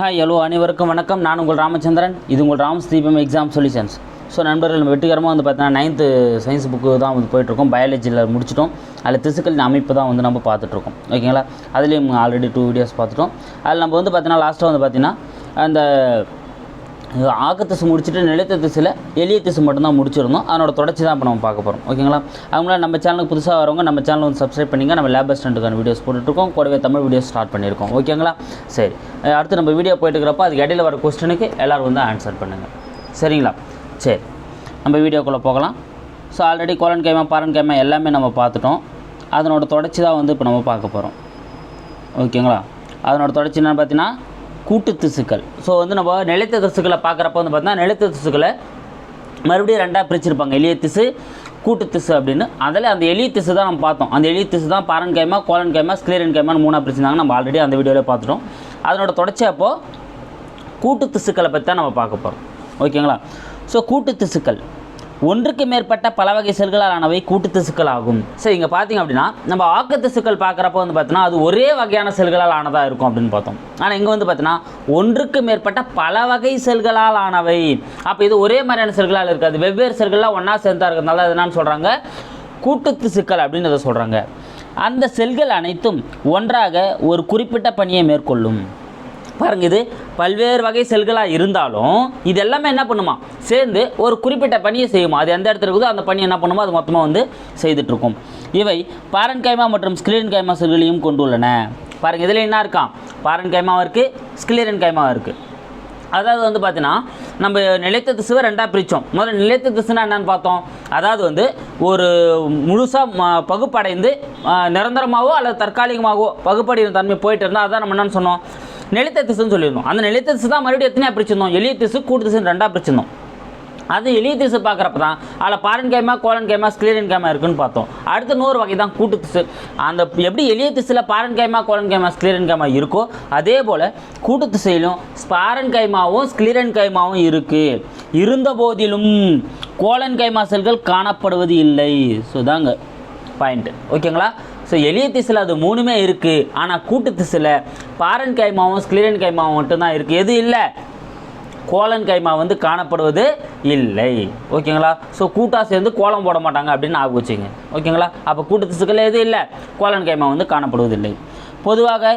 Hi hello அனைவருக்கும் வணக்கம். நான் உங்கள் ராமச்சந்திரன். இது உங்கள் ராம் ஸ்தீபம் எக்ஸாம் சொல்யூஷன்ஸ் ஸோ நண்பர்கள் நம்ம வெற்றிகரமாக வந்து பார்த்தீங்கன்னா நைன்த்து சயின்ஸ் புக்கு தான் வந்து போயிட்டுருக்கோம். பயாலஜியில் முடிச்சிட்டோம். அதில் திசுக்களின் அமைப்பு தான் வந்து நம்ம பார்த்துட்ருக்கோம் ஓகேங்களா? அதுலேயும் ஆல்ரெடி டூ வீடியோஸ் பார்த்துட்டோம். அதில் நம்ம வந்து பார்த்தீங்கன்னா லாஸ்ட்டாக வந்து பார்த்திங்கன்னா அந்த ஆக்க முடிச்சுட்டு நிலைத்த திசையில் எளிய திசு மட்டும்தான் முடிச்சிருந்தோம். அதனோட தொடர்ச்சி தான் இப்போ நம்ம பார்க்க போகிறோம் ஓகேங்களா? அவங்கள நம்ம சேனலுக்கு புதுசாக வரவங்க நம்ம சேனல் வந்து சப்ஸ்கிரைப் பண்ணிங்க நம்ம லேப் ஸ்டாண்டுக்கான வீடியோஸ் போட்டுட்ருக்கோம். கூடவே தமிழ் வீடியோஸ் ஸ்டார்ட் பண்ணியிருக்கோம். ஓகேங்களா? சரி. அடுத்து நம்ம வீடியோ போயிட்டு இருக்கிறப்ப அதுக்கு இடையில வர கொஸ்டினுக்கு எல்லோரும் வந்து ஆன்சர் பண்ணுங்கள் சரிங்களா? சரி. நம்ம வீடியோக்குள்ளே போகலாம். ஸோ ஆல்ரெடி கோலன் கேமா பாரன் கேமா எல்லாமே நம்ம பார்த்துட்டோம். அதனோட தொடர்ச்சி தான் வந்து இப்போ நம்ம பார்க்க போகிறோம் ஓகேங்களா? அதனோட தொடர்ச்சி என்னென்னு பார்த்தீங்கன்னா கூட்டு திசுக்கள். ஸோ வந்து நம்ம நிலைத்த திசுக்களை பார்க்குறப்ப வந்து பார்த்தீங்கன்னா நிலைத்த திசுக்களை மறுபடியும் ரெண்டாக பிரிச்சிருப்பாங்க. எளிய திசு கூட்டு திசு அப்படின்னு. அதில் அந்த எளிய திசு தான் நம்ம பார்த்தோம். அந்த எளிய திசு தான் பாரன் கைமா கோலன் கைமா ஸ்க்ளீரன் கைமான்னு மூணாக பிரிச்சிருந்தாங்க நம்ம ஆல்ரெடி அந்த வீடியோவில் பார்த்துட்டோம். அதனோட தொடர்ச்சி அப்போது கூட்டு திசுக்களை பற்றி தான் நம்ம பார்க்க போகிறோம் ஓகேங்களா ஸோ கூட்டு திசுக்கள். ஒன்றுக்கு மேற்பட்ட பல வகை செல்களால் ஆனவை கூட்டு திசுக்கள் ஆகும் சரி இங்கே பார்த்தீங்க அப்படின்னா நம்ம ஆக்க திசுக்கள் பார்க்குறப்ப வந்து பார்த்தீங்கன்னா அது ஒரே வகையான செல்களால் ஆனதாக இருக்கும் அப்படின்னு பார்த்தோம். ஆனால் இங்கே வந்து பார்த்தீங்கன்னா ஒன்றுக்கு மேற்பட்ட பல வகை செல்களால் ஆனவை. அப்போ இது ஒரே மாதிரியான செல்களால் இருக்காது. வெவ்வேறு செல்கள்லாம் ஒன்றா சேர்ந்தா இருக்கிறதுனால என்னான்னு என்னன்னு சொல்கிறாங்க கூட்டு திசுக்கள் அப்படின்னு அதை சொல்கிறாங்க அந்த செல்கள் அனைத்தும் ஒன்றாக ஒரு குறிப்பிட்ட பணியை மேற்கொள்ளும். பாருங்க இது பல்வேறு வகை செல்களாக இருந்தாலும் இது எல்லாமே என்ன பண்ணுமா? சேர்ந்து ஒரு குறிப்பிட்ட பணியை செய்யுமா? அது எந்த இடத்துல இருக்குதோ அந்த பணி என்ன பண்ணுமோ? அது மொத்தமாக வந்து செய்துட்ருக்கும். இவை பாரன் கைமா மற்றும் ஸ்கிலீரன் கைமா செல்களையும் கொண்டுள்ளன. பாருங்கள் இதில் என்ன இருக்கான் பாரன் கைமாவும் இருக்குது ஸ்கிலீரன் கைமாவும் இருக்குது அதாவது வந்து பார்த்தீங்கன்னா நம்ம நிலைத்த திசுவை ரெண்டாக பிரித்தோம் முதல்ல நிலைத்த திசுனா என்னன்னு பார்த்தோம். அதாவது வந்து ஒரு முழுசாக பகுப்படைந்து நிரந்தரமாகவோ அல்லது தற்காலிகமாகவோ பகுப்படையும் தன்மை போயிட்டு இருந்தால் அதான் நம்ம என்னென்னு சொன்னோம்? நிலைத்த திசுன்னு சொல்லியிருந்தோம். அந்த நிலைத்த திசு தான் மறுபடியும் எத்தனையாக பிரிச்சிருந்தோம்? எளிய திசு கூட்டு திசுன்னு ரெண்டாக பிரிச்சிருந்தோம். அது எளிய திசு பார்க்குறப்ப தான் அதில் பாரன் கேமா கோலன் கேமா ஸ்க்ளீரன் கேமா இருக்குன்னு பார்த்தோம். அடுத்த நூறு வகை தான் கூட்டு திசு. அந்த எப்படி எளிய திசுல பாரன் கேமா கோலன் கேமா ஸ்க்ளீரன் கேமா இருக்கோ அதே போல் கூட்டு திசையிலும் ஸ்பாரன் கைமாவும் ஸ்க்ளீரன் கைமாவும் இருக்குது இருந்த போதிலும் கோலன் கைமா செல்கள் காணப்படுவது இல்லை. ஸோ தாங்க பாயிண்ட்டு ஓகேங்களா ஸோ எளிய திசில் அது மூணுமே இருக்குது ஆனால் கூட்டு திசில் பாரன் கைமாவும் ஸ்க்ளீரன் கைமாவும் மட்டும்தான் இருக்குது எது இல்லை? கோலன் கைமா வந்து காணப்படுவது இல்லை. ஓகேங்களா? ஸோ கூட்டாக சேர்ந்து கோலம் போட மாட்டாங்க அப்படின்னு ஆக வச்சுங்க. ஓகேங்களா? அப்போ கூட்டு திசுக்கள் எதுவும் இல்லை? கோலன் கைமா வந்து காணப்படுவதில்லை. பொதுவாக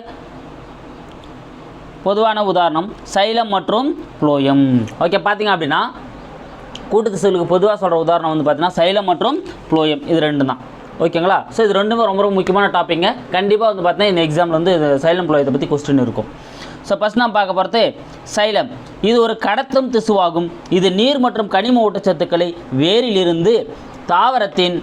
பொதுவான உதாரணம் சைலம் மற்றும் புளோயம் ஓகே பார்த்தீங்க அப்படின்னா கூட்டு திசுகளுக்கு பொதுவாக சொல்கிற உதாரணம் வந்து பார்த்தீங்கன்னா சைலம் மற்றும் புளோயம் இது ரெண்டு தான் ஓகேங்களா? ஸோ இது ரெண்டுமே ரொம்ப ரொம்ப முக்கியமான டாப்பிங்க கண்டிப்பாக வந்து பார்த்தீங்கன்னா இந்த எக்ஸாமில் வந்து இது சைலம் புளோயத்தை பற்றி கொஸ்டின் இருக்கும். ஸோ ஃபஸ்ட் நான் பார்க்க போகிறது சைலம். இது ஒரு கடத்தும் திசுவாகும். இது நீர் மற்றும் கனிம ஊட்டச்சத்துக்களை வேரிலிருந்து தாவரத்தின்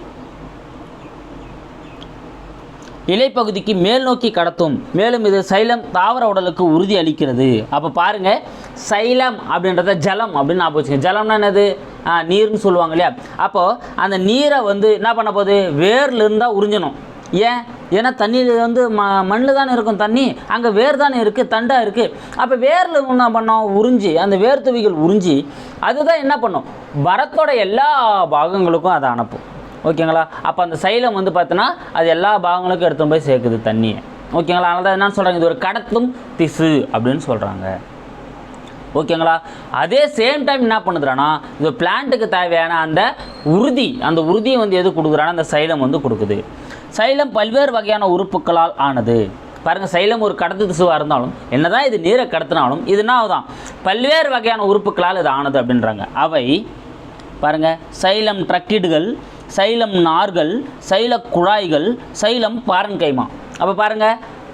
இலைப்பகுதிக்கு மேல் நோக்கி கடத்தும். மேலும் இது சைலம் தாவர உடலுக்கு உறுதி அளிக்கிறது. அப்போ பாருங்க சைலம் அப்படின்றத ஜலம் அப்படின்னு ஞாபகம் வச்சுங்க ஜலம்னா என்னது? நீர்னு சொல்லுவாங்க இல்லையா? அப்போது அந்த நீரை வந்து என்ன பண்ண போகுது? வேர்ல இருந்தால் உறிஞ்சணும். ஏன்? ஏன்னா தண்ணியில் வந்து ம மண்ணில் தானே இருக்கும் தண்ணி. அங்கே வேர் தானே இருக்குது தண்டாக இருக்குது அப்போ வேரில் என்ன பண்ணோம்? உறிஞ்சி அந்த வேர் துவிகள் உறிஞ்சி அதுதான் என்ன பண்ணும்? வரத்தோட எல்லா பாகங்களுக்கும் அதை அனுப்பும். ஓகேங்களா? அப்போ அந்த சைலம் வந்து பார்த்தோன்னா அது எல்லா பாகங்களுக்கும் எடுத்துன்னு போய் சேர்க்குது தண்ணியை ஓகேங்களா? அதனால் தான் என்ன சொல்கிறாங்க இது ஒரு கடத்தும் திசு அப்படின்னு சொல்கிறாங்க ஓகேங்களா? அதே சேம் டைம் என்ன பண்ணுதுறானா இது பிளான்ட்டுக்கு தேவையான அந்த உறுதி அந்த உறுதியை வந்து எது கொடுக்குறானா அந்த சைலம் வந்து கொடுக்குது. சைலம் பல்வேறு வகையான உறுப்புகளால் ஆனது. பாருங்கள் சைலம் ஒரு கடத்து திசுவாக இருந்தாலும் என்னதான் இது நீரை கடத்தினாலும் இது என்ன ஆகுதான் பல்வேறு வகையான உறுப்புகளால் இது ஆனது அப்படின்றாங்க. அவை பாருங்கள் சைலம் ட்ரக்கிடுகள் சைலம் நார்கள் சைல குழாய்கள் சைலம் பாரன் கைமா அப்போ பாருங்க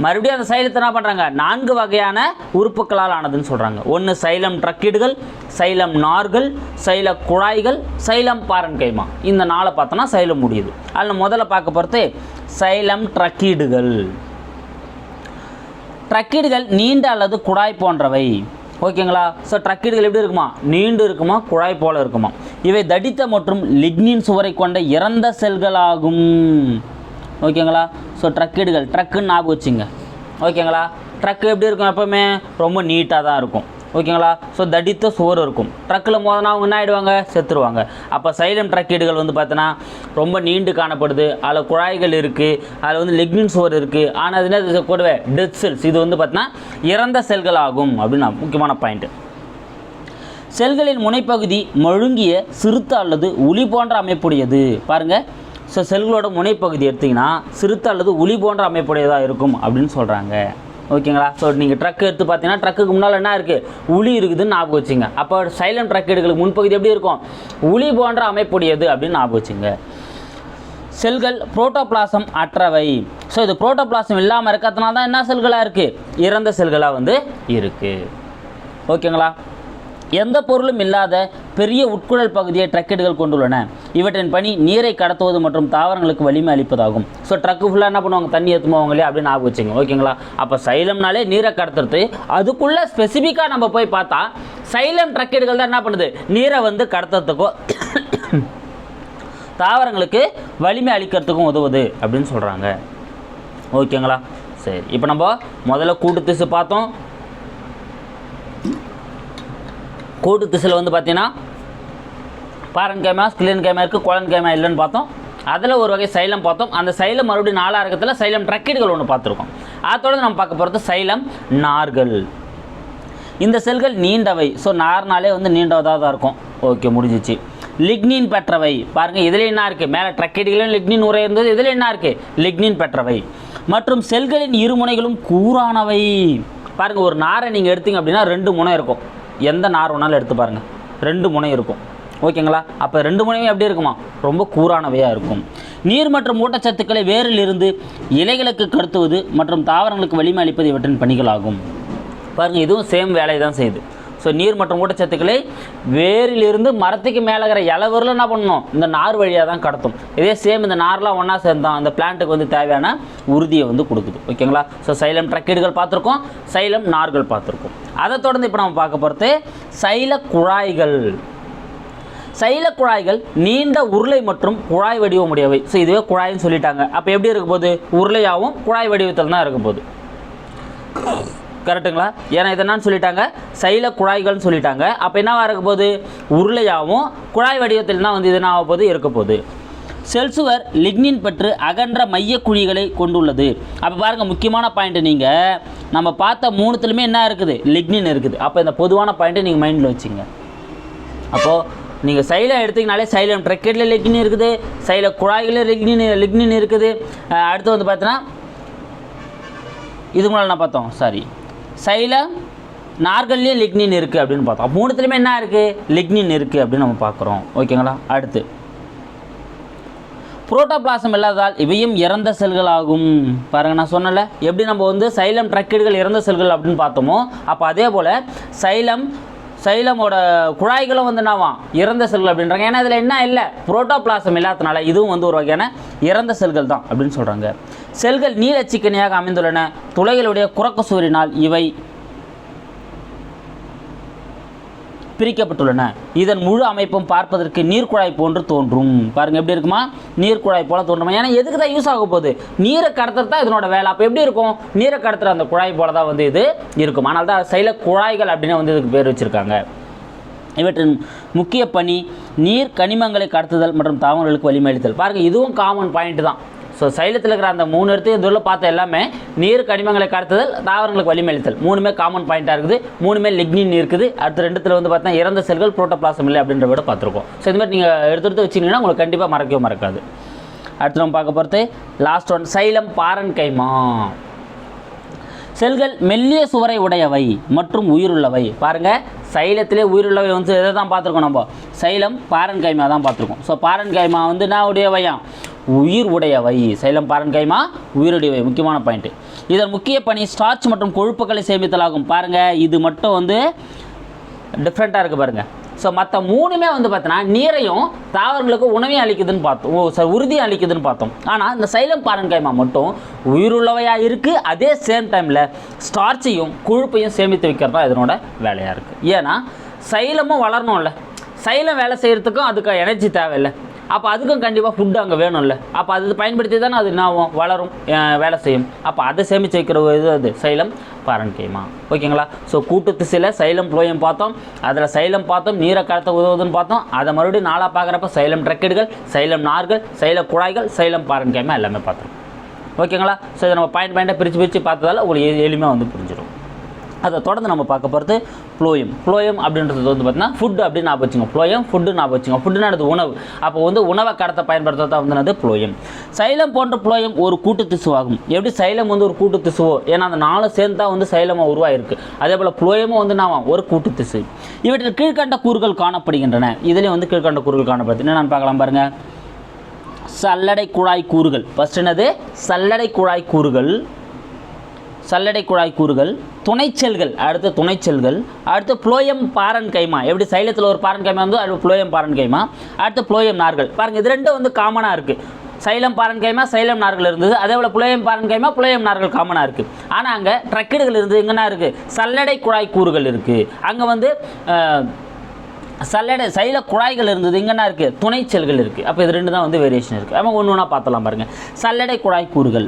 மறுபடியும் அந்த சைலத்தை என்ன பண்ணுறாங்க நான்கு வகையான உறுப்புகளால் ஆனதுன்னு சொல்கிறாங்க ஒன்று சைலம் ட்ரக்கீடுகள் சைலம் நார்கள் சைல குழாய்கள் சைலம் பாரன் கைமா இந்த நாளை பார்த்தோன்னா சைலம் முடியுது. அதில் முதல்ல பார்க்க போகிறது சைலம் ட்ரக்கீடுகள். ட்ரக்கீடுகள் நீண்ட அல்லது குழாய் போன்றவை. ஓகேங்களா? ஸோ ட்ரக்கீடுகள் எப்படி இருக்குமா? நீண்டு இருக்குமா? குழாய் போல இருக்குமா? இவை தடித்த மற்றும் லிக்னின் சுவரை கொண்ட இறந்த செல்களாகும். ஓகேங்களா? ஸோ ட்ரக்கீடுகள் ட்ரக்குன்னு ஞாபகம் வச்சுங்க. ஓகேங்களா? ட்ரக் எப்படி இருக்கும் எப்போவுமே? ரொம்ப நீட்டாக தான் இருக்கும். ஓகேங்களா? ஸோ தடித்த சுவர் இருக்கும். ட்ரக்கில் மோதினா அவங்க என்ன ஆகிடுவாங்க செத்துருவாங்க. அப்போ சைலம் ட்ரக்கீடுகள் வந்து பார்த்தோன்னா ரொம்ப நீண்டு காணப்படுது. அதில் குழாய்கள் இருக்குது அதில் வந்து லெக்னின் சுவர் இருக்குது ஆனால் அது என்ன கூடவே டெத் செல்ஸ் இது வந்து பார்த்தீங்கன்னா இறந்த செல்கள் ஆகும் அப்படின்னு முக்கியமான பாயிண்ட்டு செல்களின் முனைப்பகுதி மழுங்கிய சிறுத்த அல்லது உளி போன்ற அமைப்புடையது. பாருங்கள் ஸோ செல்களோட முனைப்பகுதி எடுத்திங்கன்னா சிறுத்த அல்லது உளி போன்ற அமைப்புடையதாக இருக்கும் அப்படின்னு சொல்கிறாங்க ஓகேங்களா? ஸோ நீங்கள் ட்ரக் எடுத்து பார்த்தீங்கன்னா ட்ரக்குக்கு முன்னால் என்ன இருக்குது உளி இருக்குதுன்னு ஞாபகம் வச்சுங்க. அப்போ சைலண்ட் ட்ரக் எடுக்கிறதுக்கு முன்பகுதி எப்படி இருக்கும்? உளி போன்ற அமைப்புடையது அப்படின்னு ஞாபகம் வச்சுங்க. செல்கள் புரோட்டோபிளாசம் அற்றவை. ஸோ இது புரோட்டோபிளாசம் இல்லாமல் இருக்கிறதுனால தான் என்ன செல்களாக இருக்குது இறந்த செல்களாக வந்து இருக்குது ஓகேங்களா? எந்த பொருளும் இல்லாத பெரிய உட்குழல் பகுதியை ட்ரக்கெட்டுகள் கொண்டுள்ளன. இவற்றின் பணி நீரை கடத்துவது மற்றும் தாவரங்களுக்கு வலிமை அளிப்பதாகும். ஸோ ட்ரக்கு ஃபுல்லாக என்ன பண்ணுவாங்க? தண்ணி ஏற்றுமாவங்களே அப்படின்னு ஞாபகம் வச்சுங்க. ஓகேங்களா அப்போ சைலம்னாலே நீரை கடத்துறது. அதுக்குள்ளே ஸ்பெசிஃபிக்காக நம்ம போய் பார்த்தா சைலம் ட்ரக்கெட்டுகள் தான் என்ன பண்ணுது? நீரை வந்து கடத்துறதுக்கோ தாவரங்களுக்கு வலிமை அளிக்கிறதுக்கும் உதவுது அப்படின்னு சொல்கிறாங்க ஓகேங்களா சரி. இப்போ நம்ம முதல்ல கூட்டு திசு பார்த்தோம். கூட்டு திசையில் வந்து பார்த்தீங்கன்னா பாரன் கேமா ஸ்கிலின் கேமா இருக்குது குழன் கேமா இல்லைன்னு பார்த்தோம். அதில் ஒரு வகை சைலம் பார்த்தோம். அந்த சைலம் மறுபடியும் நாலாக இருக்கத்துல சைலம் ட்ரக்கீடுகள் ஒன்று பார்த்துருக்கோம். அதோடு நம்ம பார்க்க போகிறது சைலம் நார்கள். இந்த செல்கள் நீண்டவை. ஸோ நார்னாலே வந்து நீண்டதாக தான் இருக்கும். ஓகே முடிஞ்சிச்சு. லிக்னின் பெற்றவை. பாருங்கள் இதில் என்ன இருக்குது மேலே ட்ரக்கெட்டுகளும் லிக்னின் உரை இருந்தது. இதில் என்ன இருக்குது லிக்னின் பெற்றவை. மற்றும் செல்களின் இருமுனைகளும் கூரானவை பாருங்கள் ஒரு நாரை நீங்கள் எடுத்தீங்க அப்படின்னா ரெண்டு முனை இருக்கும். எந்த நார் வேணாலும் எடுத்து பாருங்கள் ரெண்டு முனை இருக்கும். ஓகேங்களா? அப்போ ரெண்டு முனையும் எப்படி இருக்குமா? ரொம்ப கூரானவையாக இருக்கும். நீர் மற்றும் ஊட்டச்சத்துக்களை வேரில் இருந்து இலைகளுக்கு கடத்துவது மற்றும் தாவரங்களுக்கு வலிமை அளிப்பது இவற்றின் பணிகளாகும். பாருங்கள் இதுவும் சேம் வேலையை தான் செய்யுது. ஸோ நீர் மற்றும் ஊட்டச்சத்துக்களை வேரிலிருந்து மரத்துக்கு மேலே இருக்கிற இலவரில் என்ன பண்ணணும்? இந்த நார் வழியாக தான் கடத்தும். இதே சேம் இந்த நார்லாம் ஒன்றா சேர்ந்தான் அந்த பிளான்ட்டுக்கு வந்து தேவையான உறுதியை வந்து கொடுக்குது. ஓகேங்களா? ஸோ சைலம் ட்ரக்கீடுகள் பார்த்துருக்கோம். சைலம் நார்கள் பார்த்துருக்கோம். அதை தொடர்ந்து இப்போ நம்ம பார்க்க போகிறது சைல குழாய்கள் சைல குழாய்கள் நீண்ட உருளை மற்றும் குழாய் வடிவமுடையவை. ஸோ இதுவே குழாய்னு சொல்லிட்டாங்க. அப்போ எப்படி இருக்க போகுது? உருளையாகவும் குழாய் வடிவத்தில் தான் இருக்க போகுது. கரெக்டுங்களா? ஏன்னா இதை என்னன்னு சொல்லிட்டாங்க? சைல குழாய்கள்னு சொல்லிட்டாங்க. அப்போ என்னவா இருக்க போகுது? உருளையாகவும் குழாய் வடிவத்தில் தான் வந்து இது என்ன ஆக போகுது? இருக்க போகுது. செல்சுவர் லிக்னின் பெற்று அகன்ற மைய குழிகளை கொண்டுள்ளது. அப்போ பாருங்கள் முக்கியமான பாயிண்ட் நீங்கள் நம்ம பார்த்த மூணுத்துலையுமே என்ன இருக்குது? லிக்னின் இருக்குது. அப்போ இந்த பொதுவான பாயிண்ட்டை நீங்கள் மைண்டில் வச்சுங்க. அப்போது நீங்கள் சைலம் எடுத்தீங்கனாலே சைலம் ட்ரெக்கெட்டில் லிக்னின் இருக்குது சைல குழாய்களில் லிக்னின் லிக்னின் இருக்குது. அடுத்து வந்து பார்த்தீங்கன்னா இது முன்னால் நான் பார்த்தோம் சாரி சைலம் நார்கள்லேயே லிக்னின் இருக்குது அப்படின்னு பார்த்தோம். மூணுத்துலேயுமே என்ன இருக்குது லிக்னின் இருக்குது அப்படின்னு நம்ம பார்க்குறோம். ஓகேங்களா? அடுத்து. புரோட்டோபிளாசம் இல்லாததால் இவையும் இறந்த செல்கள் ஆகும் பாருங்க நான் சொன்னல எப்படி நம்ம வந்து சைலம் ட்ரக்கெடுகள் இறந்த செல்கள் அப்படின்னு பார்த்தோமோ அப்போ அதே போல் சைலம் சைலமோட குழாய்களும் வந்து என்னவாம் இறந்த செல்கள் அப்படின்றாங்க. ஏன்னா இதில் என்ன இல்லை? புரோட்டோபிளாசம் இல்லாதனால இதுவும் வந்து ஒரு வகையான இறந்த செல்கள் தான் அப்படின்னு சொல்கிறாங்க செல்கள் நீலச்சிக்கனியாக அமைந்துள்ளன. துளைகளுடைய குறக்க சுவரினால் இவை பிரிக்கப்பட்டுள்ளன. இதன் முழு அமைப்பும் பார்ப்பதற்கு நீர்க்குழாய் போன்று தோன்றும். பாருங்கள் எப்படி இருக்குமா? நீர்க்குழாய் போல தோன்றுமா. ஏன்னா எதுக்கு தான் யூஸ் ஆக போகுது? நீரை கடத்துறது தான் இதனோட வேலை. அப்போ எப்படி இருக்கும்? நீரை கடத்துற அந்த குழாய் போல தான் வந்து இது இருக்கும். ஆனால் தான் சைல குழாய்கள் அப்படின்னு வந்து இதுக்கு பேர் வச்சுருக்காங்க. இவற்றின் முக்கிய பணி நீர் கனிமங்களை கடத்துதல் மற்றும் தாவரங்களுக்கு வலிமையளித்தல். பாருங்கள் இதுவும் காமன் பாயிண்ட் தான். ஸோ சைலத்தில் இருக்கிற அந்த மூணு இடத்தையும் இதுள்ள பார்த்த எல்லாமே நீர் கனிமங்களை கடத்துதல் தாவரங்களுக்கு வலிமையளித்தல். மூணுமே காமன் பாயிண்ட்டாக இருக்குது. மூணுமே லிக்னின் இருக்குது. அடுத்த ரெண்டுத்தில் வந்து பார்த்தா இறந்த செல்கள் புரோட்டோபிளாசம் இல்லை அப்படின்ற விட பார்த்துருக்கோம். ஸோ இந்த மாதிரி நீங்கள் எடுத்து எடுத்து வச்சிங்கன்னா உங்களுக்கு கண்டிப்பாக மறக்கவே மறக்காது. அடுத்து நம்ம பார்க்க போகிறது last one xylem parenchyma செல்கள் மெல்லிய சுவரை உடையவை மற்றும் உயிருள்ளவை. பாருங்கள் சைலத்திலே உயிருள்ளவை வந்து எதை தான் பார்த்துருக்கோம் நம்ம? சைலம் பாரன் கைமா தான் பார்த்துருக்கோம். ஸோ பாரன் கைமா வந்து நான் உடையவையாம்? உயிர் உடையவை. சைலம் பாரன் கைமா உயிருடையவை முக்கியமான பாயிண்ட்டு இதன் முக்கிய பணி ஸ்டார்ச் மற்றும் கொழுப்புகளை சேமித்தலாகும். பாருங்கள் இது மட்டும் வந்து டிஃப்ரெண்ட்டாக இருக்குது பாருங்கள் ஸோ மற்ற மூணுமே வந்து பார்த்தோன்னா நீரையும் தாவரங்களுக்கு உணவையும் அளிக்குதுன்னு பார்த்தோம். ஓ சார் உறுதியும் அளிக்குதுன்னு பார்த்தோம். ஆனால் இந்த சைலம் பாரன்கைமா மட்டும் உயிருள்ளவையாக இருக்குது அதே சேம் டைமில் ஸ்டார்ச்சையும் கொழுப்பையும் சேமித்து வைக்கிறது தான் இதனோட வேலையாக இருக்குது ஏன்னா சைலமும் வளரணும்ல. சைலம் வேலை செய்கிறதுக்கும் அதுக்கு எனர்ஜி தேவையில்லை. அப்போ அதுக்கும் கண்டிப்பாக ஃபுட்டு அங்கே வேணும்ல. அப்போ அது பயன்படுத்தி தானே அது என்ன ஆகும் வளரும் வேலை செய்யும். அப்போ அதை சேமித்து வைக்கிற ஒரு இது அது. சைலம் பாரன்கேமா ஓகேங்களா? ஸோ கூட்டத்து சில சைலம் புளோயம் பார்த்தோம். அதில் சைலம் பார்த்தோம். நீரை கடத்த உதவுதுன்னு பார்த்தோம். அதை மறுபடியும் நாளாக பார்க்குறப்ப சைலம் ட்ரக்கெடுகள் சைலம் நார்கள் சைல குழாய்கள் சைலம் பாரன்கேமா எல்லாமே பார்த்தோம் ஓகேங்களா? ஸோ இதை நம்ம பாயிண்ட் பாயிண்டாக பிரித்து பிரித்து பார்த்ததால உங்களுக்கு எளிமையாக வந்து புரிஞ்சிடும் அதை தொடர்ந்து நம்ம பார்க்க போகிறது ப்ளோயம். ப்ளோயம் அப்படின்றது வந்து பார்த்தீங்கன்னா ஃபுட் அப்படின்னு ஞாபகம் வச்சுங்க. ப்ளோயம் ஃபுட்டு நான் வச்சுங்க. ஃபுட்டுனா அது உணவு. அப்போ வந்து உணவை கடத்த பயன்படுத்துறது வந்து என்னது? ப்ளோயம். சைலம் போன்ற ப்ளோயம் ஒரு கூட்டு திசுவாகும் எப்படி சைலம் வந்து ஒரு கூட்டு திசுவோ ஏன்னா அந்த நாலு சேர்ந்து தான் வந்து சைலமாக உருவாயிருக்கு. அதே போல் ப்ளோயமும் வந்து நான் ஒரு கூட்டு திசு இவற்றில் கீழ்கண்ட கூறுகள் காணப்படுகின்றன. இதுலேயும் வந்து கீழ்கண்ட கூறுகள் காணப்படுது. என்னென்னு பார்க்கலாம் பாருங்கள் சல்லடை குழாய் கூறுகள். ஃபஸ்ட் என்னது? சல்லடை குழாய் கூறுகள். சல்லடை குழாய் கூறுகள் துணைச்செல்கள் அடுத்து துணைச்செல்கள் அடுத்து புளோயம் பாரன் கைமா எப்படி சைலத்தில் ஒரு பாரன் கைமா வந்து அது புளோயம் பாரன் கைமா அடுத்து புளோயம் நார்கள். பாருங்கள் இது ரெண்டும் வந்து காமனாக இருக்குது சைலம் பாரன் கைமா சைலம் நார்கள் இருந்தது. அதே போல் புளோயம் பாரன் கைமா புளோயம் நார்கள் காமனாக இருக்குது ஆனால் அங்கே ட்ரக்கெடுகள் இருந்து எங்கன்னா இருக்குது சல்லடை குழாய் கூறுகள் இருக்குது அங்கே வந்து சல்லடை சைல குழாய்கள் இருந்தது இங்கன்னா இருக்குது துணைச்செல்கள் இருக்குது அப்போ இது ரெண்டு தான் வந்து வேரியேஷன் இருக்குது நம்ம ஒன்று ஒன்றா பார்த்தலாம் பாருங்கள் சல்லடை குழாய் கூறுகள்.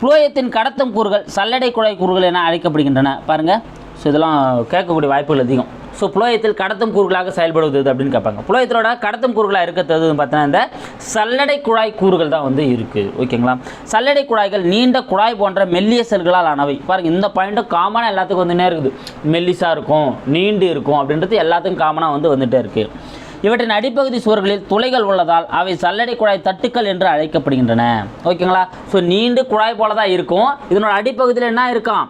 புளோயத்தின் கடத்தும் கூறுகள் சல்லடை குழாய் கூறுகள் என அழைக்கப்படுகின்றன. பாருங்கள் ஸோ இதெல்லாம் கேட்கக்கூடிய வாய்ப்புகள் அதிகம். ஸோ புளோயத்தில் கடத்தும் கூறுகளாக செயல்படுவது அப்படின்னு கேட்பாங்க. புளோயத்தோட கடத்தும் கூறுகளாக இருக்கிறது பார்த்தீங்கன்னா இந்த சல்லடை குழாய் கூறுகள் தான் வந்து இருக்குது ஓகேங்களா சல்லடை குழாய்கள் நீண்ட குழாய் போன்ற மெல்லிய செல்களால் ஆனவை. பாருங்கள் இந்த பாயிண்ட்டும் காமனாக எல்லாத்துக்கும் வந்துனே இருக்குது. மெல்லிஸாக இருக்கும் நீண்டு இருக்கும் அப்படின்றது எல்லாத்துக்கும் காமனாக வந்து வந்துகிட்டே இருக்குது இவற்றின் அடிப்பகுதி சுவர்களில் துளைகள் உள்ளதால் அவை சல்லடை குழாய் தட்டுக்கள் என்று அழைக்கப்படுகின்றன. ஓகேங்களா? ஸோ நீண்டு குழாய் போல தான் இருக்கும். இதனோட அடிப்பகுதியில் என்ன இருக்கான்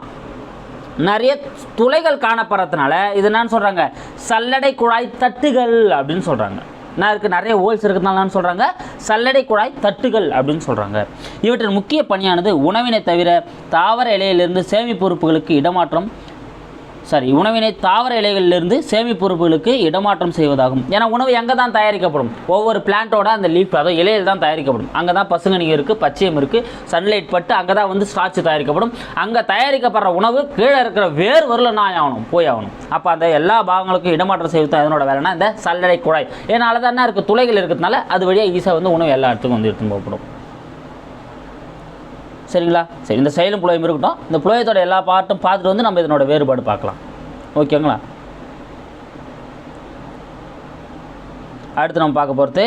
நிறைய துளைகள் காணப்படுறதுனால இது என்னன்னு சொல்கிறாங்க சல்லடை குழாய் தட்டுகள் அப்படின்னு சொல்கிறாங்க நான் இருக்குது நிறைய ஹோல்ஸ் இருக்கிறதுனால சொல்கிறாங்க சல்லடை குழாய் தட்டுகள் அப்படின்னு சொல்கிறாங்க இவற்றின் முக்கிய பணியானது உணவினை தவிர தாவர இலையிலிருந்து சேமிப்பு உறுப்புகளுக்கு இடமாற்றம் சாரி உணவினை தாவர இலைகளிலிருந்து சேமிப்பு உறுப்புகளுக்கு இடமாற்றம் செய்வதாகும். ஏன்னா உணவு எங்கே தான் தயாரிக்கப்படும்? ஒவ்வொரு பிளான்ட்டோட அந்த லீஃப் அதாவது இலையில் தான் தயாரிக்கப்படும். அங்கே தான் பசுங்கனிங்க இருக்குது பச்சையம் இருக்குது சன்லைட் பட்டு அங்கே தான் வந்து ஸ்டார்ச் தயாரிக்கப்படும். அங்கே தயாரிக்கப்படுற உணவு கீழே இருக்கிற வேறு வரல நான் ஆகணும் போய் ஆகணும். அப்போ அந்த எல்லா பாகங்களுக்கும் இடமாற்றம் செய்வது தான் இதனோட வேலைனா இந்த சல்லடை குழாய். ஏன்னால தான் என்ன இருக்குது துளைகள் இருக்கிறதுனால அது வழியாக ஈஸியாக வந்து உணவு எல்லா இடத்துக்கும் வந்து எடுத்துன்னு போகப்படும். சரிங்களா? சரி இந்த சைலம் புலயம் இருக்கட்டும். இந்த புலயத்தோட எல்லா பாட்டும் பார்த்துட்டு வந்து நம்ம இதனோட வேறுபாடு பார்க்கலாம். ஓகேங்களா? அடுத்து நம்ம பார்க்க போகிறது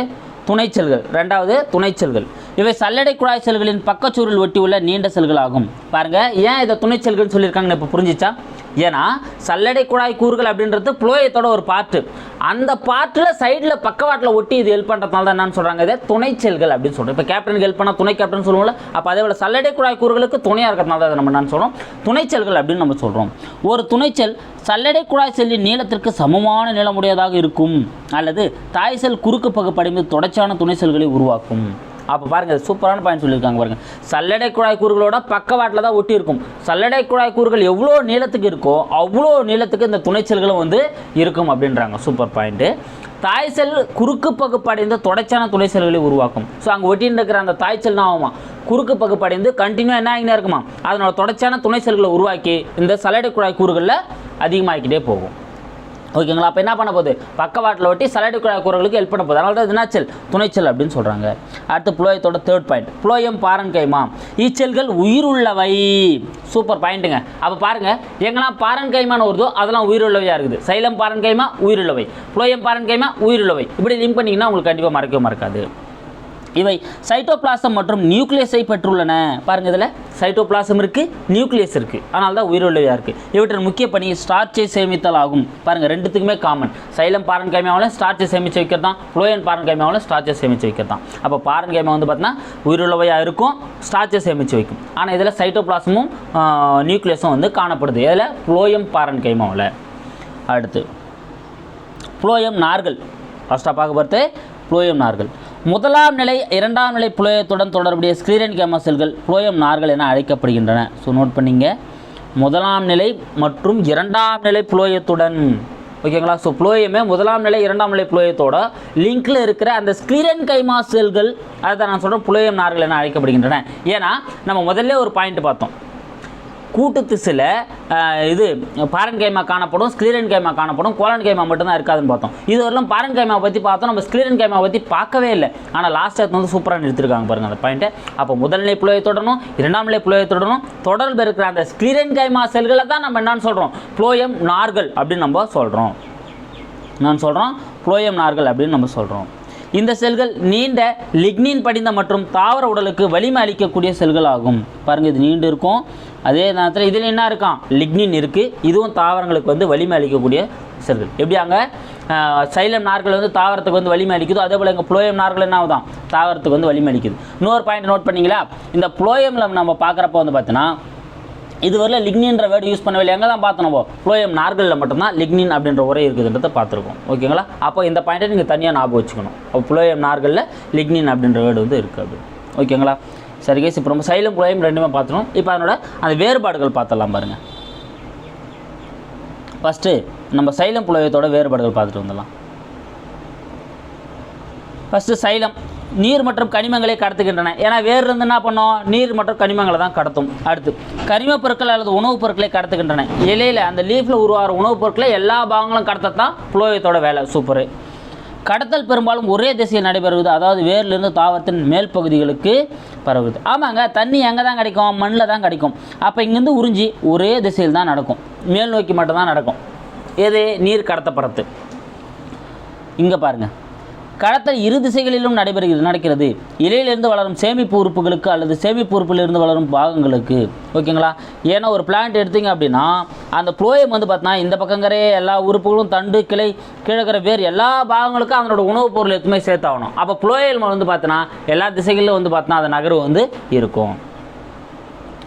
துணைச்செல்கள். ரெண்டாவது துணைச்செல்கள். இவை சல்லடை குழாய் செல்களின் பக்கச்சூரில் உள்ள நீண்ட செல்கள் ஆகும் பாருங்க ஏன் இதை துணைச்செல்கள்னு சொல்லியிருக்காங்கன்னு இப்போ புரிஞ்சிச்சா? ஏன்னா சல்லடை குழாய் கூறுகள் அப்படின்றது புலோயத்தோட ஒரு பார்ட்டு அந்த பார்ட்டில் சைடில் பக்கவாட்டில் ஒட்டி இது ஹெல்ப் பண்ணுறதுனால தான் என்னன்னு சொல்கிறாங்க இதை துணைச்செல்கள் அப்படின்னு சொல்கிறோம் இப்போ கேப்டனுக்கு ஹெல்ப் பண்ணால் துணை கேப்டன் சொல்லுவோம்ல அப்போ அதே போல் சல்லடை குழாய் கூறுகளுக்கு துணையாக இருக்கிறதுனால தான் நம்ம என்னன்னு சொல்கிறோம் துணைச்செல்கள் அப்படின்னு நம்ம சொல்கிறோம் ஒரு துணைச்செல் சல்லடை குழாய் செல்லின் நீளத்திற்கு சமமான நீளமுடையதாக இருக்கும். அல்லது தாய் செல் குறுக்கு பகுப்படைந்து தொடர்ச்சியான துணை செல்களை உருவாக்கும். அப்போ பாருங்க சூப்பரான பாயிண்ட் சொல்லியிருக்காங்க பாருங்கள் சல்லடை குழாய் கூறுகளோட பக்கவாட்டில் தான் ஒட்டி இருக்கும். சல்லடை குழாய் கூறுகள் எவ்வளோ நீளத்துக்கு இருக்கோ அவ்வளோ நீளத்துக்கு இந்த துணைச்செல்களும் வந்து இருக்கும் அப்படின்றாங்க. சூப்பர் பாயிண்ட்டு தாய் செல் குறுக்கு பகுப்படைந்து தொடர்ச்சியான துணை செல்களை உருவாக்கும். ஸோ அங்கே ஒட்டின்னு இருக்கிற அந்த தாய் செல் ஆகுமா? குறுக்கு பகுப்படைந்து கண்டினியூ என்ன ஆகினே இருக்குமா? அதனோட தொடர்ச்சியான துணை செல்களை உருவாக்கி இந்த சல்லடை குழாய் கூறுகளில் அதிகமாகிக்கிட்டே போகும். ஓகேங்களா அப்போ என்ன பண்ண போகுது? பக்கவாட்டில் ஒட்டி சலடு குழாய் கூறுகளுக்கு ஹெல்ப் பண்ண போகுது. அதனால தான் என்னாச்சல் துணைச்சல் அப்படின்னு சொல்கிறாங்க அடுத்து புளோயத்தோட third point phloem parenchyma. ஈச்சல்கள் உயிருள்ளவை. சூப்பர் பாயிண்ட்டுங்க அப்போ பாருங்கள் எங்கெல்லாம் பாரன்கைமான்னு வருதோ அதெல்லாம் உயிருள்ளவையாக இருக்குது. சைலம் பாரன் கைமா உயிருள்ளவை. புளோயம் பாரன் கைமா உயிருள்ளவை. இப்படி லிங்க் பண்ணிங்கன்னா உங்களுக்கு கண்டிப்பாக மறக்கவே மறக்காது. இவை சைட்டோபிளாசம் மற்றும் நியூக்ளியஸை பெற்றுள்ளன. பாருங்கள் இதில். சைட்டோபிளாசம் இருக்குது நியூக்ளியஸ் இருக்குது அதனால தான் உயிருள்ளவையாக இருக்குது இவற்றின் முக்கிய பணி ஸ்டார்ச்சை சேமித்தல் ஆகும். பாருங்கள் ரெண்டுத்துக்குமே காமன் சைலம் பாரன் கைமாவில் ஸ்டார்ச்சை சேமித்து வைக்கிறது தான் ஃப்ளோயன் பாரன் கைமாவில் ஸ்டார்ச்சை சேமித்து வைக்கிறது தான் அப்போ பாரன் கைமா வந்து பார்த்தீங்கன்னா உயிருள்ளவையாக இருக்கும் ஸ்டார்ச்சை சேமித்து வைக்கும். ஆனால் இதில் சைட்டோபிளாசமும் நியூக்ளியஸும் வந்து காணப்படுது. இதில் ஃப்ளோயம் பாரன் கைமாவில் அடுத்து புளோயம் நார்கள். ஃபஸ்ட்டாக பார்க்க பார்த்து புளோயம் நார்கள். முதலாம் நிலை இரண்டாம் நிலை புளோயத்துடன் தொடர்புடைய ஸ்கிரீரன் கேமா செல்கள் புளோயம் நார்கள் என அழைக்கப்படுகின்றன. ஸோ நோட் பண்ணிங்க. முதலாம் நிலை மற்றும் இரண்டாம் நிலை புளோயத்துடன் ஓகேங்களா ஸோ புளோயமே முதலாம் நிலை இரண்டாம் நிலை புளோயத்தோட லிங்கில் இருக்கிற அந்த ஸ்கிரீரன் கைமா செல்கள் அதை நான் சொல்கிறேன் புளோயம் நார்கள் என அழைக்கப்படுகின்றன. ஏன்னா நம்ம முதல்ல ஒரு பாயிண்ட் பார்த்தோம். கூட்டு திசுல இது பாரன் கைமா காணப்படும் ஸ்க்ளீரன் கைமா காணப்படும் கோலன் கைமா மட்டும்தான் இருக்காதுன்னு பார்த்தோம். இது வரலாம் பாரன் கைமா பற்றி பார்த்தோம் நம்ம ஸ்க்ளீரன் கைமா பற்றி பார்க்கவே இல்லை. ஆனால் லாஸ்ட் இடத்துல வந்து சூப்பராக நிறுத்திருக்காங்க பாருங்கள் அந்த பாயிண்ட்டை அப்போ முதல்நிலை புலவை தொடரணும் இரண்டாம் நிலை புலவை தொடரணும். தொடர்பு இருக்கிற அந்த ஸ்க்ளீரன் கைமா செல்களை தான் நம்ம என்னன்னு சொல்கிறோம் புளோயம் நார்கள் அப்படின்னு நம்ம சொல்கிறோம் நான் சொல்கிறோம் புளோயம் நார்கள் அப்படின்னு நம்ம சொல்கிறோம் இந்த செல்கள் நீண்ட லிக்னின் படிந்த மற்றும் தாவர உடலுக்கு வலிமை அளிக்கக்கூடிய செல்கள் ஆகும் பாருங்கள் இது நீண்டு இருக்கும். அதே நேரத்தில் இதில் என்ன இருக்கான் லிக்னின் இருக்குது இதுவும் தாவரங்களுக்கு வந்து வலிமை அளிக்கக்கூடிய செல்கள். எப்படி அங்கே சைலம் நார்கள் வந்து தாவரத்துக்கு வந்து வலிமை அளிக்குதோ அதே போல் எங்கள் புளோயம் நார்கள் என்ன ஆகுதான் தாவரத்துக்கு வந்து வலிமை அளிக்குது. இன்னொரு பாயிண்ட் நோட் பண்ணிங்களா? இந்த புளோயமில் நம்ம பார்க்குறப்ப வந்து பார்த்தீங்கன்னா இதுவரையில் லிக்னின்ற வேர்டு யூஸ் பண்ணவே இல்லை எங்கே தான் பார்த்தோம் நம்ம? ஃப்ளோயம் நார்களில் மட்டும்தான் லிக்னின் அப்படின்ற உரை இருக்குதுன்றதை பார்த்துருக்கோம். ஓகேங்களா? அப்போ இந்த பாயிண்ட்டை நீங்கள் தனியாக ஞாபகம் வச்சுக்கணும். அப்போ ஃப்ளோயம் நார்களில் லிக்னின் அப்படின்ற வேர்டு வந்து இருக்குது அப்படி. ஓகேங்களா? சரி கேஸ் இப்போ நம்ம சைலம் புலோயம் ரெண்டுமே பார்த்துரும் இப்போ அதனோட அந்த வேறுபாடுகள் பார்த்தலாம் பாருங்கள் ஃபஸ்ட்டு நம்ம சைலம் புலோயத்தோட வேறுபாடுகள் பார்த்துட்டு வந்துடலாம். ஃபஸ்ட்டு சைலம் நீர் மற்றும் கனிமங்களை கடத்துகின்றன. ஏன்னா வேர் இருந்து என்ன பண்ணோம்? நீர் மற்றும் கனிமங்களை தான் கடத்தும். அடுத்து கனிமப் பொருட்கள் அல்லது உணவுப் பொருட்களை கடத்துகின்றன. இலையில் அந்த லீஃபில் உருவாகிற உணவுப் பொருட்களை எல்லா பாகங்களும் கடத்தத்தான் புலோயத்தோட வேலை. சூப்பரு கடத்தல் பெரும்பாலும் ஒரே திசையில் நடைபெறுவது அதாவது வேர்லேருந்து தாவரத்தின் மேல் பகுதிகளுக்கு பரவுது ஆமாங்க தண்ணி எங்கே தான் கிடைக்கும் மண்ணில் தான் கிடைக்கும். அப்போ இங்கேருந்து உறிஞ்சி ஒரே திசையில் தான் நடக்கும். மேல் நோக்கி மட்டும்தான் நடக்கும். எது? நீர் கடத்தப்படுறது. இங்கே பாருங்கள் கடத்தல் இரு திசைகளிலும் நடைபெறுகிறது நடக்கிறது. இலையிலிருந்து வளரும் சேமிப்பு உறுப்புகளுக்கு அல்லது சேமிப்பு உறுப்பிலிருந்து வளரும் பாகங்களுக்கு ஓகேங்களா? ஏன்னா ஒரு பிளான்ட் எடுத்தீங்க அப்படின்னா அந்த ப்ளோயம் வந்து பார்த்தீங்கன்னா இந்த பக்கங்கிற எல்லா உறுப்புகளும் தண்டு கிளை கிழக்கிற வேர் எல்லா பாகங்களுக்கும் அதனோட உணவுப் பொருள் எதுவுமே சேர்த்தாகணும். அப்போ ப்ளோயல் வந்து பார்த்தீங்கன்னா எல்லா திசைகளிலும் வந்து பார்த்தீங்கன்னா அந்த நகர்வு வந்து இருக்கும்.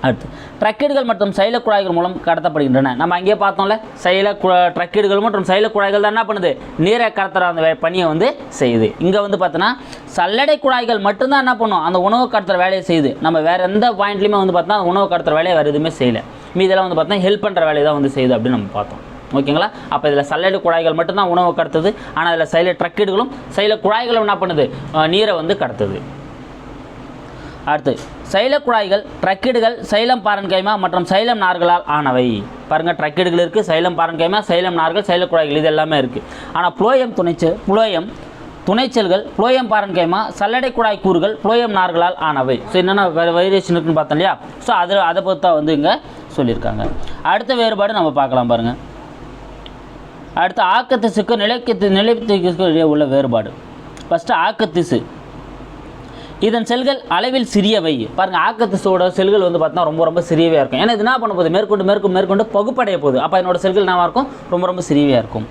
அடுத்து ட்ரக்கெடுகள் மற்றும் சைல குழாய்கள் மூலம் கடத்தப்படுகின்றன. நம்ம அங்கேயே பார்த்தோம்ல சைல கு ட்ரக்கெடுகள் மற்றும் சைல குழாய்கள் தான் என்ன பண்ணுது? நீரை கடத்துகிற அந்த வே- பணியை வந்து செய்யுது. இங்கே வந்து பார்த்தோன்னா சல்லடை குழாய்கள் மட்டும்தான் என்ன பண்ணும்? அந்த உணவு கடத்துற வேலையை செய்யுது. நம்ம வேறு எந்த பாயிண்ட்லையுமே வந்து பார்த்தோன்னா உணவு கடத்துகிற வேலையை வேறு எதுவுமே செய்யலை. மீதெல்லாம் வந்து பார்த்தோன்னா ஹெல்ப் பண்ணுற வேலையை தான் வந்து செய்யுது அப்படின்னு நம்ம பார்த்தோம். ஓகேங்களா? அப்போ இதில் சல்லடை குழாய்கள் மட்டும்தான் உணவு கடத்துது. ஆனால் இதில் சைல ட்ரக்கெடுகளும் சைல குழாய்களும் என்ன பண்ணுது? நீரை வந்து கடத்துது. அடுத்து சைல குழாய்கள் ட்ரக்கிடுகள் சைலம் பாரன்கைமா மற்றும் சைலம் நார்களால் ஆனவை. பாருங்கள் ட்ரக்கிடுகள் இருக்குது சைலம் பாரன்கைமா சைலம் நார்கள் சைலக்குழாய்கள் இது எல்லாமே இருக்குது ஆனால் புளோயம் துணைச்சல் புளோயம் துணைச்சல்கள் புளோயம் பாரன்கைமா சல்லடை குழாய் கூறுகள் புளோயம் நார்களால் ஆனவை. ஸோ என்னென்ன வைரேஷன் இருக்குன்னு பார்த்தோம் இல்லையா? ஸோ அதில் அதை பொறுத்தா வந்து இங்கே சொல்லியிருக்காங்க. அடுத்த வேறுபாடு நம்ம பார்க்கலாம் பாருங்கள் அடுத்து ஆக்கத்திசுக்கு நிலைக்கத்து நிலைத்திசுக்கு இடையே உள்ள வேறுபாடு. ஃபஸ்ட்டு ஆக்கத்திசு. இதன் செல்கள் அளவில் சிறியவை. பாருங்க ஆக்கத்தோட செல்கள் வந்து பார்த்தீங்கன்னா ரொம்ப ரொம்ப சிறியவையாக இருக்கும். ஏன்னா இது என்ன பண்ண போகுது? மேற்கொண்டு மேற்கொண்டு மேற்கொண்டு பகுப்படைய போகுது. அப்போ என்னோட செல்கள் என்னவா இருக்கும்? ரொம்ப ரொம்ப சிறியவையாக இருக்கும்.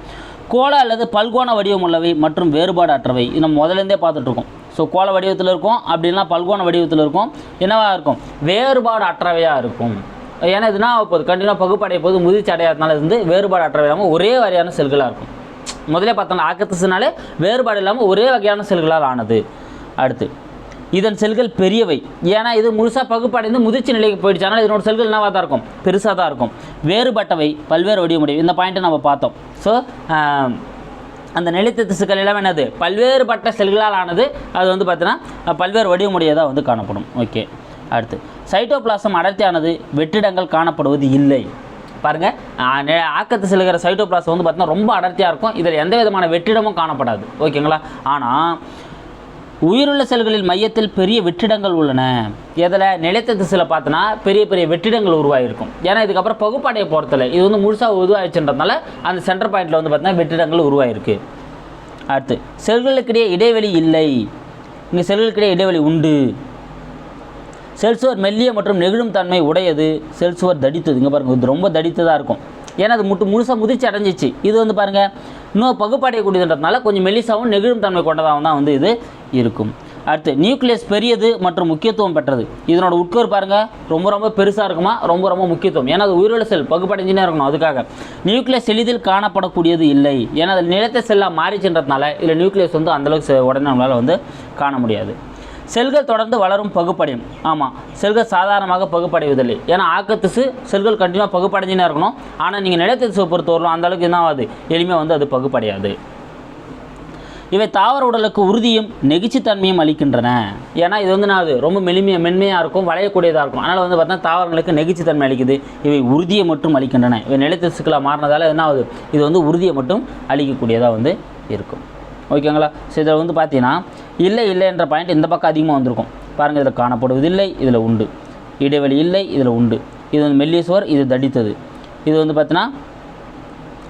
கோள அல்லது பல்கோண வடிவம் உள்ளவை மற்றும் வேறுபாடு அற்றவை இது நம்ம முதலேருந்தே பார்த்துட்ருக்கோம் ஸோ கோள வடிவத்தில் இருக்கும் அப்படின்னா பல்கோண வடிவத்தில் இருக்கும். என்னவாக இருக்கும்? வேறுபாடு அற்றவையாக இருக்கும். ஏன்னா இதுனா என்ன போகுது? கண்டினியூ பகுப்படைய போது முதிர்ச்சி அடையாதனால இருந்து வேறுபாடு அற்றவை இல்லாமல் ஒரே வகையான செல்களாக இருக்கும். முதலே பார்த்தோம்னா ஆக்கத்திசுனாலே வேறுபாடு இல்லாமல் ஒரே வகையான செல்களால் ஆனது. அடுத்து இதன் செல்கள் பெரியவை. ஏன்னா இது முழுசாக பகுப்படைந்து முதிர்ச்சி நிலைக்கு போயிடுச்சு. ஆனால் இதனோட செல்கள் என்னவாக தான் இருக்கும்? பெருசாக தான் இருக்கும். வேறுபட்டவை பல்வேறு வடிவமுடையவை. இந்த பாயிண்ட்டை நம்ம பார்த்தோம். ஸோ அந்த நிலைத்த திசுக்கள் எல்லாம் என்னது? பல்வேறுபட்ட செல்களால் ஆனது அது வந்து பார்த்தீங்கன்னா பல்வேறு வடிவமுடையதாக வந்து காணப்படும். ஓகே அடுத்து. சைட்டோபிளாசம் அடர்த்தியானது வெற்றிடங்கள் காணப்படுவது இல்லை. பாருங்கள் ஆக்கத்து செல்கிற சைட்டோபிளாசம் வந்து பார்த்தீங்கன்னா ரொம்ப அடர்த்தியாக இருக்கும். இதில் எந்த விதமான வெற்றிடமும் காணப்படாது. ஓகேங்களா? ஆனால் உயிருள்ள செல்களில் மையத்தில் பெரிய வெற்றிடங்கள் உள்ளன. இதில் நிலைத்த திசையில் பார்த்தோன்னா பெரிய பெரிய வெற்றிடங்கள் உருவாகிருக்கும் ஏன்னா இதுக்கப்புறம் பகுப்பாடையை போகிறதில்ல இது வந்து முழுசாக உருவாகிச்சுன்றதுனால அந்த சென்டர் பாயிண்டில் வந்து பார்த்தீங்கன்னா வெற்றிடங்கள் உருவாயிருக்கு அடுத்து செல்களுக்கிடையே இடைவெளி இல்லை. இங்கே செல்களுக்கிடையே இடைவெளி உண்டு. செல்சுவர் மெல்லிய மற்றும் நெகிழும் தன்மை உடையது. செல்சுவர் தடித்தது. இங்கே பாருங்கள் இது ரொம்ப தடித்ததாக இருக்கும். ஏன்னா அது முட்டு முழுசாக முதிர்ச்சி அடைஞ்சிச்சு. இது வந்து பாருங்கள் இன்னும் பகுப்படையக்கூடியதுன்றதுனால கொஞ்சம் மெல்லிசாவும் நெகிழும் தன்மை கொண்டதாகவும் தான் வந்து இது இருக்கும். அடுத்து நியூக்ளியஸ் பெரியது மற்றும் முக்கியத்துவம் பெற்றது. இதனோட உட்கோர் பாருங்கள் ரொம்ப ரொம்ப பெருசாக இருக்குமா? ரொம்ப ரொம்ப முக்கியத்துவம். ஏன்னா அது உயிரிழ செல் பகுப்படைஞ்சினே இருக்கணும். அதுக்காக. நியூக்ளியஸ் எளிதில் காணப்படக்கூடியது இல்லை. ஏன்னா அது நிலத்தை செல்லாக மாறிச்சுன்றதுனால இதில் நியூக்ளியஸ் வந்து அந்தளவுக்கு உடனே நம்மளால் வந்து காண முடியாது. செல்கள் தொடர்ந்து வளரும் பகுப்படையும். ஆமாம் செல்கள் சாதாரணமாக பகுப்படைவதில்லை. ஏன்னா ஆக்கத்திசு செல்கள் கண்டினியூவாக பகுப்படைஞ்சுனே இருக்கணும். ஆனால் நீங்கள் நிலத்திசுவை பொறுத்தவரைக்கும் அந்த அளவுக்கு என்ன ஆகுது எளிமையாக வந்து அது பகுப்படையாது. இவை தாவர உடலுக்கு உறுதியும் நெகிழ்ச்சித்தன்மையும் அளிக்கின்றன. ஏன்னா இது வந்து நான் அது ரொம்ப மெலிமையாக மென்மையாக இருக்கும் வளையக்கூடியதாக இருக்கும். அதனால் வந்து பார்த்தா தாவரங்களுக்கு நெகிழ்ச்சித்தன்மை அளிக்குது. இவை உறுதியை மட்டும் அளிக்கின்றன. இவை நிலைத்த சிக்கலாக மாறினதால என்ன ஆகுது? இது வந்து உறுதியை மட்டும் அளிக்கக்கூடியதாக வந்து இருக்கும். ஓகேங்களா ஸோ இதில் வந்து பார்த்தீங்கன்னா இல்லை இல்லை என்ற பாயிண்ட் இந்த பக்கம் அதிகமாக வந்திருக்கும். பாருங்கள் இதில் காணப்படுவதில்லை இதில் உண்டு. இடைவெளி இல்லை இதில் உண்டு. இது வந்து மெல்லிய சுவர் இது தடித்தது. இது வந்து பார்த்தீங்கன்னா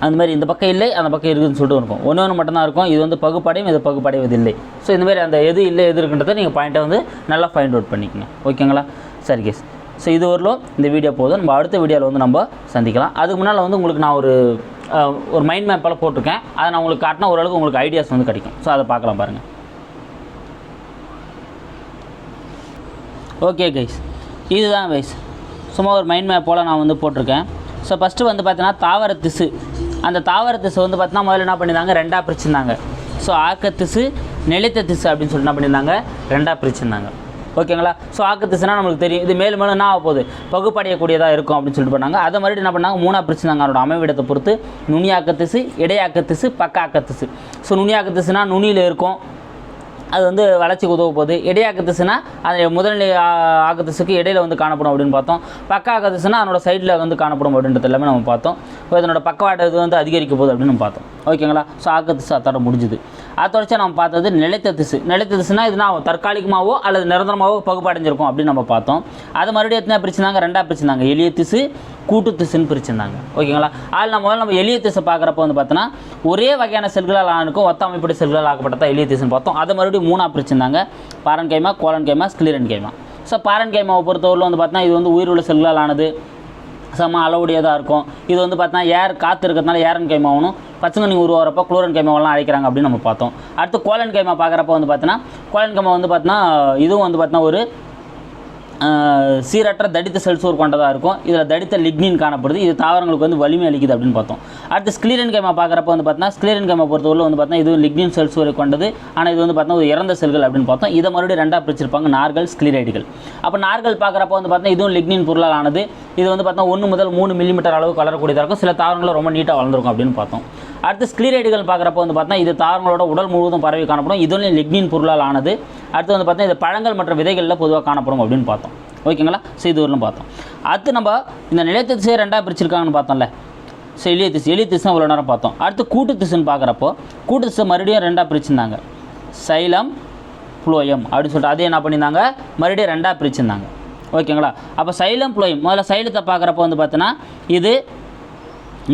அந்த மாதிரி இந்த பக்கம் இல்லை அந்த பக்கம் இருக்குதுன்னு சொல்லிட்டு இருக்கும் ஒன்று ஒன்று மட்டும்தான் இருக்கும். இது வந்து பகுப்படையும் இது பகுப்படைவதில்லை. ஸோ இந்த மாதிரி அந்த எது இல்லை எது இருக்குன்றதை நீங்கள் பாயிண்ட்டை வந்து நல்லா ஃபைண்ட் அவுட் பண்ணிக்கோங்க. ஓகேங்களா? சரி கேஸ் ஸோ இது வரலும் இந்த வீடியோ போதும். நம்ம அடுத்த வீடியோவில் வந்து நம்ம சந்திக்கலாம். அதுக்கு முன்னால் வந்து உங்களுக்கு நான் ஒரு ஒரு மைண்ட் மேப்பெல்லாம் போட்டிருக்கேன். அதை நான் உங்களுக்கு காட்டினா ஓரளவுக்கு உங்களுக்கு ஐடியாஸ் வந்து கிடைக்கும். ஸோ அதை பார்க்கலாம் பாருங்கள் ஓகே கைஸ் இதுதான் கைஸ் சும்மா ஒரு மைண்ட் மேப் போல் நான் வந்து போட்டிருக்கேன். ஸோ ஃபஸ்ட்டு வந்து பார்த்தீங்கன்னா தாவர திசு அந்த தாவர திசு வந்து பார்த்தீங்கன்னா முதல்ல என்ன பண்ணியிருந்தாங்க? ரெண்டாக பிரிச்சிருந்தாங்க. ஸோ ஆக்க திசு நிலைத்த திசு அப்படின்னு சொல்லிட்டு என்ன பண்ணியிருந்தாங்க? ரெண்டாக பிரிச்சிருந்தாங்க. ஓகேங்களா? ஸோ ஆக்கத்திசுனா நம்மளுக்கு தெரியும். இது மேலும் மேலும் என்ன ஆக போகுது? பகுப்படையக்கூடியதாக இருக்கும் அப்படின்னு சொல்லிட்டு பண்ணாங்க அதை மறுபடியும் என்ன பண்ணாங்க? மூணாக பிரிச்சிருந்தாங்க. அதோட அமைவிடத்தை பொறுத்து நுனியாக்கத்திசு திசு இடையாக்க திசு ஸோ நுனியாக்கத்திசுனா நுனியில் இருக்கும். அது வந்து வளர்ச்சிக்கு உதவ போகுது. இடையாக்க திசுனா அது முதல்நிலை ஆ- ஆக்க திசுக்கு இடையில வந்து காணப்படும் அப்படின்னு பார்த்தோம். பக்க ஆக்க திசுனா அதனோட சைடில் வந்து காணப்படும் அப்படின்றது எல்லாமே நம்ம பார்த்தோம். இப்போ இதனோட பக்கவாட்டு இது வந்து அதிகரிக்க போகுது அப்படின்னு நம்ம பார்த்தோம். ஓகேங்களா? ஸோ ஆக்க திசு அத்தோட முடிஞ்சுது. அதோடச்சு நம்ம பார்த்தது நிலைத்த திசு. நிலைத்த திசுனா இதுனா தற்காலிகமாகவோ அல்லது நிரந்தரமாகவோ பகுப்படைஞ்சிருக்கும் அப்படின்னு நம்ம பார்த்தோம். அது மறுபடியும் எத்தனை பிரிச்சுனாங்க? ரெண்டாக பிரிச்சுனாங்க. எளிய திசு கூட்டு திசுன்னு பிரிச்சிருந்தாங்க. ஓகேங்களா? அதில் நம்ம முதல்ல நம்ம எளிய திசை பார்க்குறப்ப வந்து பார்த்தோன்னா ஒரே வகையான செல்களால் ஆணுக்கும் ஒத்த அமைப்படி செல்களால் ஆக்கப்பட்டதா எளிய திசுன்னு பார்த்தோம். அதை மறுபடியும் மூணாக பிரிச்சிருந்தாங்க. Parenchyma collenchyma sclerenchyma so பாரன் கைமாவை பொறுத்தவரையில் வந்து பார்த்தீங்கன்னா இது வந்து உயிருள்ள செல்களால் ஆனது. செம்ம அளவுடையதாக இருக்கும். இது வந்து பார்த்தா ஏர் காற்று இருக்கிறதுனால ஏரன் கைமாவனும் பச்சங்கனி உருவாகிறப்ப குளோரன் கைமாவெல்லாம் அழைக்கிறாங்க அப்படின்னு நம்ம பார்த்தோம். அடுத்து கோலன் கைமா பார்க்குறப்ப வந்து பார்த்தீங்கன்னா கோலன் கைமா வந்து பார்த்தீங்கன்னா இதுவும் வந்து பார்த்தீங்கன்னா ஒரு சீரற்ற தடித்த செல்சோர் கொண்டதாக இருக்கும். இதில் தடித்த லிக்னின் காணப்படுது. இது தாவரங்களுக்கு வந்து வலிமை அளிக்குது அப்படின்னு பார்த்தோம். அடுத்து ஸ்கிலீரன் கேமா பார்க்குறப்ப வந்து பார்த்தீங்கன்னா ஸ்கிலீரன் கேமா பொறுத்தவரை வந்து பார்த்தீங்கன்னா இது லிக்னின் செல்சோரை கொண்டது. ஆனால் இது வந்து பார்த்தீங்கன்னா ஒரு இறந்த செல்கள் அப்படின்னு பார்த்தோம். இதை மறுபடியும் ரெண்டாக பிரிச்சிருப்பாங்க. நார்கள் ஸ்கிலீரைடுகள் அப்போ நார்கள் பார்க்குறப்ப வந்து பார்த்தீங்கன்னா இதுவும் லிக்னின் பொருளால் ஆனது இது வந்து பார்த்தீங்கன்னா ஒன்று முதல் மூணு மில்லிமீட்டர் அளவு வளரக்கூடியதாக இருக்கும். சில தாவரங்களும் ரொம்ப நீட்டாக வளர்ந்துருக்கும் அப்படின்னு பார்த்தோம். அடுத்து ஸ்கிலீரைடுகள் பார்க்குறப்ப வந்து பார்த்தீங்கன்னா இது தாவரங்களோட உடல் முழுவதும் பரவி காணப்படும். இதுவும் லிக்னின் பொருளால் ஆனது. அடுத்து வந்து பார்த்தீங்கன்னா இது பழங்கள் மற்றும் விதைகளில் பொதுவாக காணப்படும் அப்படின்னு பார்த்தோம். ஓகேங்களா? ஸோ இது வரலும் பார்த்தோம். அடுத்து நம்ம இந்த நிலைத்த திசையை ரெண்டாக பிரிச்சிருக்காங்கன்னு பார்த்தோம்ல. ஸோ எளிய திசு எளிய திசை இவ்வளோ நேரம் பார்த்தோம். அடுத்து கூட்டு திசுன்னு பார்க்குறப்போ கூட்டு திசை மறுபடியும் ரெண்டாக பிரிச்சிருந்தாங்க. சைலம் புளோயம் அப்படின்னு சொல்லிட்டு அதே என்ன பண்ணியிருந்தாங்க? மறுபடியும் ரெண்டாக பிரிச்சிருந்தாங்க. ஓகேங்களா? அப்போ சைலம் புளோயம் முதல்ல சைலத்தை பார்க்குறப்போ வந்து பார்த்தோன்னா இது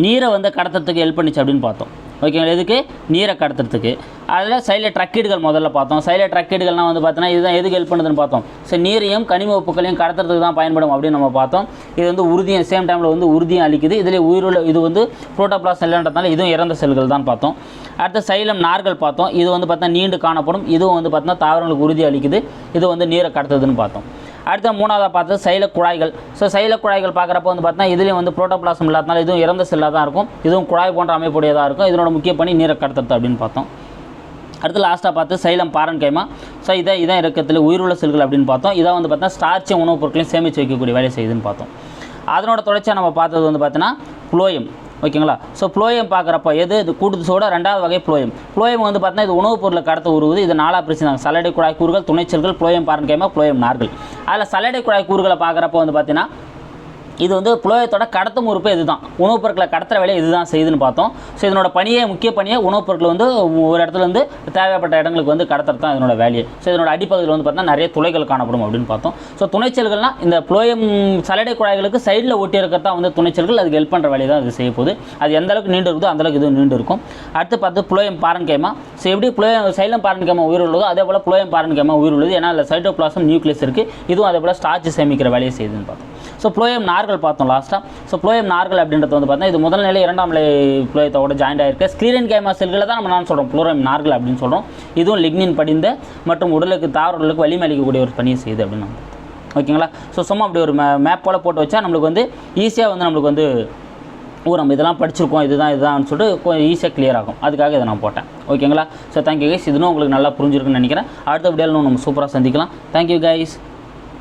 நீரை வந்து கடத்துறதுக்கு ஹெல்ப் பண்ணிச்சு அப்படின்னு பார்த்தோம். ஓகேங்களா எதுக்கு? நீரை கடத்துறதுக்கு. அதில் சைல ட்ரக்கீடுகள் முதல்ல பார்த்தோம். சைல ட்ரக்கீடுகள்லாம் வந்து பார்த்தோன்னா இதுதான் எதுக்கு ஹெல்ப் பண்ணுதுன்னு பார்த்தோம். ஸோ நீரையும் கனிம உப்புகளையும் கடத்துறதுக்கு தான் பயன்படும் அப்படின்னு நம்ம பார்த்தோம். இது வந்து உறுதியும் சேம் டைமில் வந்து உறுதியும் அளிக்குது. இதில் உயிருள்ள இது வந்து புரோட்டோபிளாஸ் செல்லுன்றதுனால இதுவும் இறந்த செல்கள் தான் பார்த்தோம். அடுத்து சைலம் நார்கள் பார்த்தோம். இது வந்து பார்த்தா நீண்டு காணப்படும். இதுவும் வந்து பார்த்தோன்னா தாவரங்களுக்கு உறுதி அளிக்குது. இது வந்து நீரை கடத்துதுன்னு பார்த்தோம். அடுத்த மூணாவதாக பார்த்தது சைல குழாய்கள் ஸோ சைல குழாய்கள் பார்க்குறப்ப வந்து பார்த்தினா இதுலேயும் வந்து புரோட்டோபிளாசம் இல்லாதனால இதுவும் இறந்த செல்லாக தான் இருக்கும். இதுவும் குழாய் போன்ற அமைப்புடையதாக இருக்கும். இதனோட முக்கிய பணி நீரை கடத்துறது அப்படின்னு பார்த்தோம். அடுத்து லாஸ்ட்டாக பார்த்து சைலம் பாரன் கைமா ஸோ இதை இதான் இறக்கத்தில் உயிருள்ள செல்கள் அப்படின்னு பார்த்தோம். இதை வந்து பார்த்தா ஸ்டார்ச்சிய உணவுப் பொருட்களையும் சேமித்து வைக்கக்கூடிய வேலை செய்யுதுன்னு பார்த்தோம். அதனோட தொடர்ச்சியாக நம்ம பார்த்தது வந்து பார்த்தீங்கன்னா குளோயம். ஓகேங்களா? ஸோ புளோயம் பார்க்குறப்ப எது? இது கூட்டுத்தோட ரெண்டாவது வகை புளோயம். புளோயம் வந்து பார்த்தீங்கன்னா இது உணவுப் பொருளை கடத்த உருவுது. இது நாலா பிரிச்சுனாங்க சலடை குழாய் கூறுகள் துணைச்சல்கள் புளோயம் பாரன் கைமா புளோயம் நார்கள். அதில் சலடை குழாய் கூறுகளை பார்க்குறப்ப வந்து பார்த்தீங்கன்னா இது வந்து புலோயத்தோட கடத்தும் உறுப்பு இதுதான். உணவுப் பொருட்களை கடத்துகிற வேலையை இதுதான் செய்யுதுன்னு பார்த்தோம். ஸோ இதனோட பணியே முக்கிய பணியே உணவுப் பொருட்கள் வந்து ஒரு இடத்துலேருந்து தேவைப்பட்ட இடங்களுக்கு வந்து கடத்துறது தான் இதனோட வேலையை. ஸோ இதனோட அடிப்பகுதியில் வந்து பார்த்தீங்கன்னா நிறைய துளைகள் காணப்படும் அப்படின்னு பார்த்தோம். ஸோ துணைச்சல்கள்னால் இந்த புலோயம் சலடை குழாய்களுக்கு சைடில் ஒட்டி இருக்கிறது தான் வந்து துணைச்சல்கள் அதுக்கு ஹெல்ப் பண்ணுற வேலையை தான் அது செய்ய போகுது. அது எந்த அளவுக்கு நீண்டு இருக்குதோ அந்த அளவுக்கு இது நீண்டு இருக்கும். அடுத்து பார்த்து புலோயம் பாரன்கேமா. ஸோ எப்படி புலோயம் சைலம் பாரன்கேமா உயிர் உள்ளதோ அதே போல் புலோயம் பாரன்கேமா உயிர் உள்ளது. ஏன்னா அதில் சைட்டோபிளாசம் நியூக்ளியஸ் இருக்குது இதுவும் அதே போல் ஸ்டார்ச் சேமிக்கிற வேலையை செய்யுதுன்னு பார்த்தோம். ஸோ புளோயம் நார்கள் பார்த்தோம் லாஸ்ட்டாக ஸோ புளோயம் நார்கள் அப்படின்றது வந்து பார்த்தீங்கன்னா இது முதல் நிலை இரண்டாம் நிலை புளோயத்தோட ஜாயிண்ட் ஆயிருக்கு. ஸ்க்ரீரன் கேமா செல்களை தான் நம்ம நான் சொல்கிறோம் புளோயம் நார்கள் அப்படின்னு சொல்கிறோம் இதுவும் லிக்னின் படிந்த மற்றும் உடலுக்கு தாவர உடலுக்கு வலிமை அளிக்கக்கூடிய ஒரு பணியை செய்யுது அப்படின்னு ஓகேங்களா ஸோ சும்மா அப்படி ஒரு மே மேப் போல் போட்டு வச்சா நம்மளுக்கு வந்து ஈஸியாக வந்து நம்மளுக்கு வந்து ஓ நம்ம இதெல்லாம் படிச்சிருக்கோம் இதுதான் இதுதான் சொல்லிட்டு கொஞ்சம் ஈஸியாக கிளியர் ஆகும். அதுக்காக இதை நான் போட்டேன். ஓகேங்களா ஸோ தேங்க்யூ கைஸ் இதுவும் உங்களுக்கு நல்லா புரிஞ்சிருக்குன்னு நினைக்கிறேன். அடுத்த வீடியோவில் நம்ம சூப்பராக சந்திக்கலாம். Thank you guys